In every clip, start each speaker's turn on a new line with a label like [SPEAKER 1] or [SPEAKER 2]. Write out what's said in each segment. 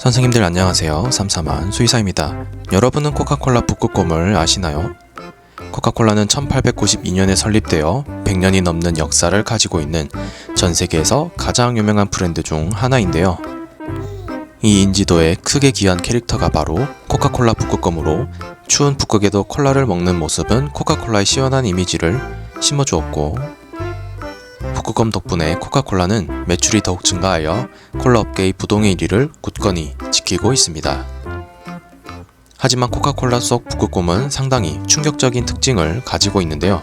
[SPEAKER 1] 선생님들 안녕하세요. 삼삼한 수의사입니다. 여러분은 코카콜라 북극곰을 아시나요? 코카콜라는 1892년에 설립되어 100년이 넘는 역사를 가지고 있는 전 세계에서 가장 유명한 브랜드 중 하나인데요. 이 인지도에 크게 기여한 캐릭터가 바로 코카콜라 북극곰으로 추운 북극에도 콜라를 먹는 모습은 코카콜라의 시원한 이미지를 심어주었고 북극곰 덕분에 코카콜라는 매출이 더욱 증가하여 콜라 업계의 부동의 1위를 굳건히 지키고 있습니다. 하지만 코카콜라 속 북극곰은 상당히 충격적인 특징을 가지고 있는데요.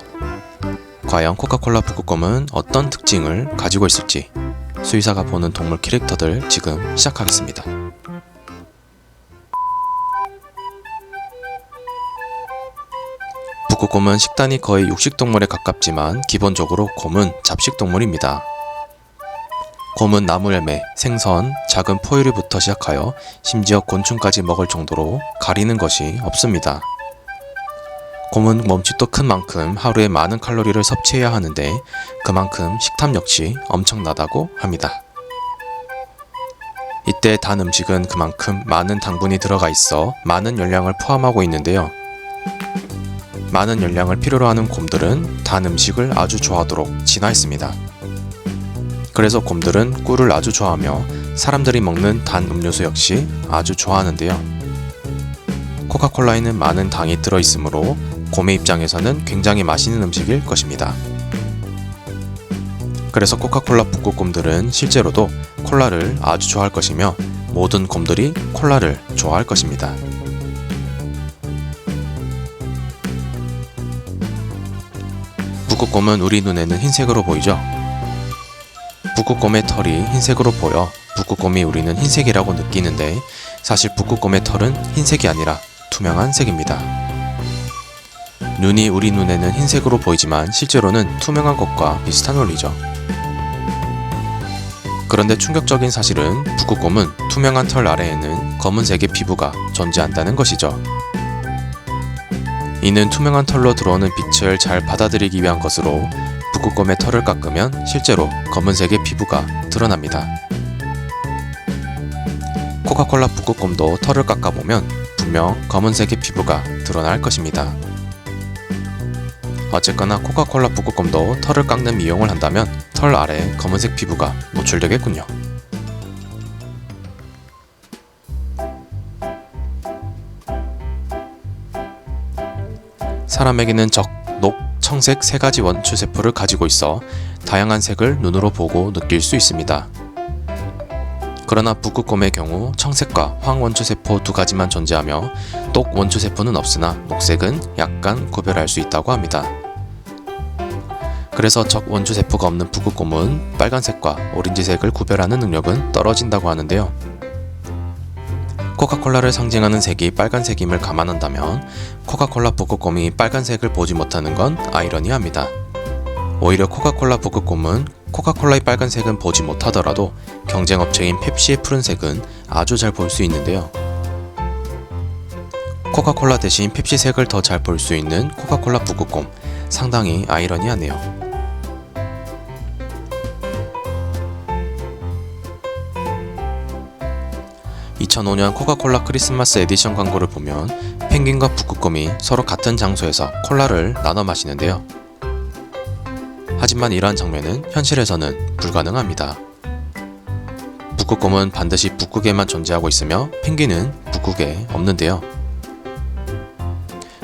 [SPEAKER 1] 과연 코카콜라 북극곰은 어떤 특징을 가지고 있을지 수의사가 보는 동물 캐릭터들 지금 시작하겠습니다. 북극곰은 식단이 거의 육식동물에 가깝지만 기본적으로 곰은 잡식동물입니다. 곰은 나무 열매, 생선, 작은 포유류부터 시작하여 심지어 곤충까지 먹을 정도로 가리는 것이 없습니다. 곰은 몸집도 큰 만큼 하루에 많은 칼로리를 섭취해야 하는데 그만큼 식탐 역시 엄청나다고 합니다. 이때 단 음식은 그만큼 많은 당분이 들어가 있어 많은 열량을 포함하고 있는데요. 많은 열량을 필요로 하는 곰들은 단 음식을 아주 좋아하도록 진화했습니다. 그래서 곰들은 꿀을 아주 좋아하며 사람들이 먹는 단 음료수 역시 아주 좋아하는데요. 코카콜라에는 많은 당이 들어있으므로 곰의 입장에서는 굉장히 맛있는 음식일 것입니다. 그래서 코카콜라 북극곰들은 실제로도 콜라를 아주 좋아할 것이며 모든 곰들이 콜라를 좋아할 것입니다. 북극곰은 우리 눈에는 흰색으로 보이죠? 북극곰의 털이 흰색으로 보여 북극곰이 우리는 흰색이라고 느끼는데 사실 북극곰의 털은 흰색이 아니라 투명한 색입니다. 눈이 우리 눈에는 흰색으로 보이지만 실제로는 투명한 것과 비슷한 원리죠. 그런데 충격적인 사실은 북극곰은 투명한 털 아래에는 검은색의 피부가 존재한다는 것이죠. 이는 투명한 털로 들어오는 빛을 잘 받아들이기 위한 것으로 북극곰의 털을 깎으면 실제로 검은색의 피부가 드러납니다. 코카콜라 북극곰도 털을 깎아보면 분명 검은색의 피부가 드러날 것입니다. 어쨌거나 코카콜라 북극곰도 털을 깎는 미용을 한다면 털 아래 검은색 피부가 노출되겠군요. 사람에게는 적, 녹, 청색 세 가지 원초 세포를 가지고 있어 다양한 색을 눈으로 보고 느낄 수 있습니다. 그러나 북극곰의 경우 청색과 황 원초 세포 두 가지만 존재하며 똑 원초 세포는 없으나 녹색은 약간 구별할 수 있다고 합니다. 그래서 적 원초 세포가 없는 북극곰은 빨간색과 오렌지색을 구별하는 능력은 떨어진다고 하는데요. 코카콜라를 상징하는 색이 빨간색임을 감안한다면 코카콜라 북극곰이 빨간색을 보지 못하는 건 아이러니합니다. 오히려 코카콜라 북극곰은 코카콜라의 빨간색은 보지 못하더라도 경쟁업체인 펩시의 푸른색은 아주 잘 볼 수 있는데요. 코카콜라 대신 펩시색을 더 잘 볼 수 있는 코카콜라 북극곰 상당히 아이러니하네요. 2005년 코카콜라 크리스마스 에디션 광고를 보면 펭귄과 북극곰이 서로 같은 장소에서 콜라를 나눠 마시는데요. 하지만 이러한 장면은 현실에서는 불가능합니다. 북극곰은 반드시 북극에만 존재하고 있으며 펭귄은 북극에 없는데요.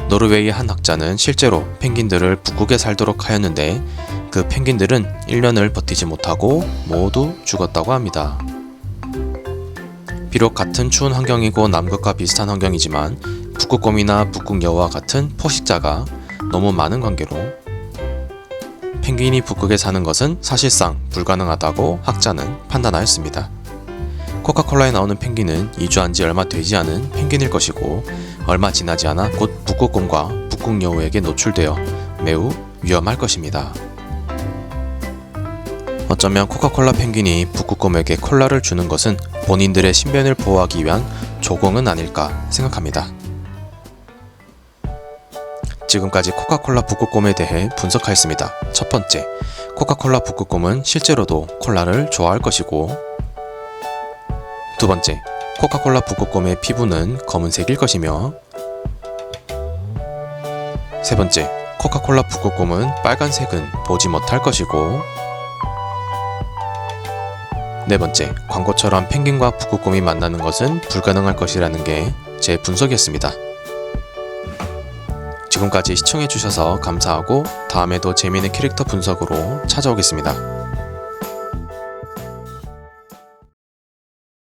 [SPEAKER 1] 노르웨이의 한 학자는 실제로 펭귄들을 북극에 살도록 하였는데 그 펭귄들은 1년을 버티지 못하고 모두 죽었다고 합니다. 비록 같은 추운 환경이고 남극과 비슷한 환경이지만 북극곰이나 북극여우와 같은 포식자가 너무 많은 관계로 펭귄이 북극에 사는 것은 사실상 불가능하다고 학자는 판단하였습니다. 코카콜라에 나오는 펭귄은 이주한 지 얼마 되지 않은 펭귄일 것이고 얼마 지나지 않아 곧 북극곰과 북극여우에게 노출되어 매우 위험할 것입니다. 어쩌면 코카콜라 펭귄이 북극곰에게 콜라를 주는 것은 본인들의 신변을 보호하기 위한 조공은 아닐까 생각합니다. 지금까지 코카콜라 북극곰에 대해 분석하였습니다. 첫 번째, 코카콜라 북극곰은 실제로도 콜라를 좋아할 것이고, 두 번째, 코카콜라 북극곰의 피부는 검은색일 것이며 세 번째, 코카콜라 북극곰은 빨간색은 보지 못할 것이고 네 번째, 광고처럼 펭귄과 북극곰이 만나는 것은 불가능할 것이라는 게 제 분석이었습니다. 지금까지 시청해주셔서 감사하고 다음에도 재미있는 캐릭터 분석으로 찾아오겠습니다.